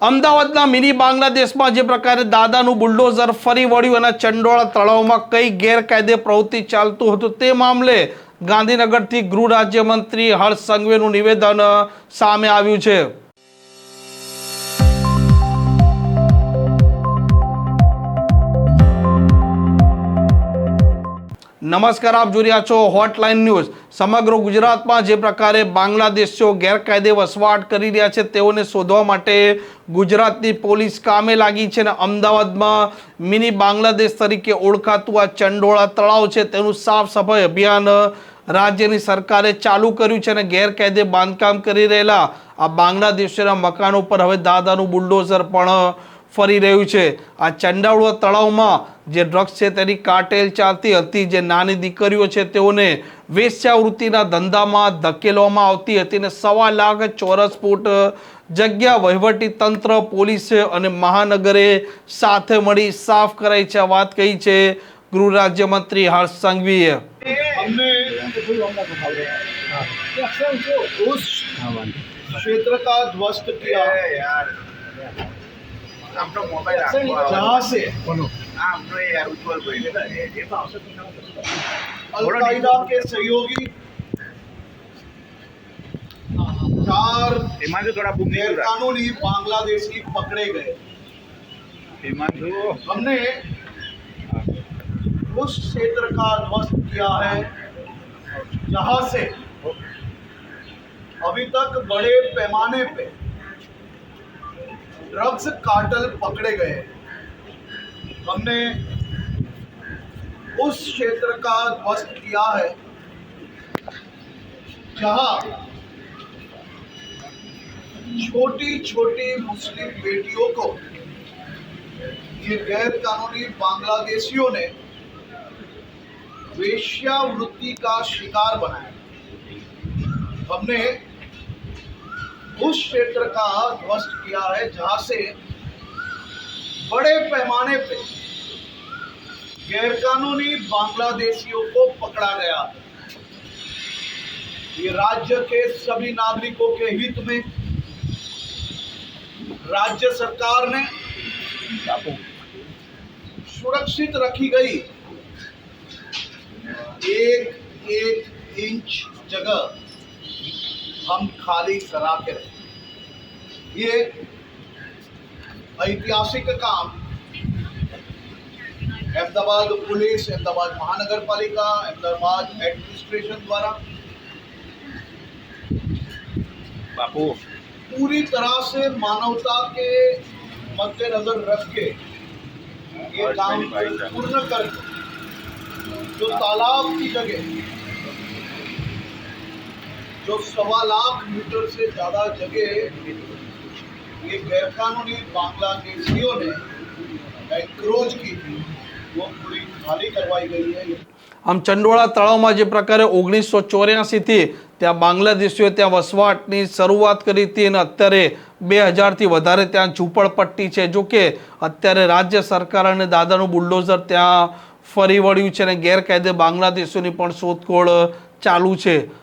અમદાવાદના મિની બાંગ્લાદેશમાં જે પ્રકારે દાદાનું બુલડોઝર ફરી વળ્યું અને ચંડોળા તળાવમાં કઈ ગેરકાયદે પ્રવૃત્તિ ચાલતું હતું તે મામલે ગાંધીનગરથી ગૃહ રાજ્યમંત્રી હર્ષ સંઘવીનું નિવેદન સામે આવ્યું છે. નમસ્કાર, આપ જોઈ રહ્યા છો હોટલાઇન ન્યૂઝ સમગ્ર ગુજરાતમાં જે પ્રકારે બાંગ્લાદેશીઓ ગેરકાયદે વસવાટ કરી રહ્યા છે, તેઓને શોધવા માટે ગુજરાતની પોલીસ કામે લાગી છે અને અમદાવાદમાં મિની બાંગ્લાદેશ તરીકે ઓળખાતું આ ચંડોળા તળાવ છે, તેનું સાફ સફાઈ અભિયાન રાજ્યની સરકારે ચાલુ કર્યું છે અને ગેરકાયદે બાંધકામ કરી રહેલા આ બાંગ્લાદેશીના મકાનો પર હવે દાદાનું બુલડોઝર પણ ફરી રહ્યું છે આ ચંડાળુઆ તળાવમાં જે ડ્રગ્સ છે તેની કાર્ટેલ ચાલતી હતી જે નાની દીકરીઓ છે તેઓને વેશ્યાવૃત્તિના ધંધામાં ધકેલવામાં આવતી હતી અને સવા લાખ ચોરસ ફૂટ જગ્યા વહીવટી તંત્ર પોલીસ અને મહાનગરે સાથે મળી સાફ કરાઈ છે આ વાત કહી છે ગૃહ રાજ્યમંત્રી હર્ષ સંઘવીએ हमने उस क्षेत्र का ध्वस्त किया યાર આપણો મોબાઈલ આપો जहाँ से આપણો એ યાર ઉજ્જવલ ભાઈ अलकायदा के सहयोगी चार હિમાંશુ થોડા બુક गैर कानूनी बांग्लादेशी पकड़े गए હિમાંશુ हमने उस क्षेत्र का ध्वस्त किया है जहाँ से अभी तक बड़े पैमाने पे ड्रग्स कार्टल पकड़े गए। हमने उस क्षेत्र का ध्वस्त किया है, जहाँ छोटी छोटी मुस्लिम बेटियों को ये गैर कानूनी बांग्लादेशियों ने वेश्यावृत्ति का शिकार बनाया। हमने उस क्षेत्र का ध्वस्त किया है, जहाँ से बड़े पैमाने पे गैरकानूनी बांग्लादेशियों को पकड़ा गया। ये राज्य के सभी नागरिकों के हित में राज्य सरकार ने सुरक्षित रखी गई। एक एक इंच जगह हम खाली करा के रहे ये ऐतिहासिक काम। अहमदाबाद पुलिस अहमदाबाद महानगर पालिका अहमदाबाद एडमिनिस्ट्रेशन द्वारा બાપુ पूरी तरह से मानवता के मद्देनजर रख के ये काम पूर्ण कर जो तालाब की जगह जो सवा लाख मीटर से ज्यादा जगह ये गैरकानूनी बांग्लादेशियों ने एंक्रोच की थी वो पूरी खाली करवाई गई है આમ ચંડોળા તળાવમાં જે પ્રકારે ઓગણીસો ચોર્યાસીથી ત્યાં બાંગ્લાદેશીઓ ત્યાં વસવાટની શરૂઆત કરી હતી અને અત્યારે બે હજારથી વધારે ત્યાં ઝૂંપડપટ્ટી છે જો કે અત્યારે રાજ્ય સરકાર અને દાદાનું બુલડોઝર ત્યાં ફરી વળ્યું છે અને ગેરકાયદે બાંગ્લાદેશીઓની પણ શોધખોળ ચાલુ છે આ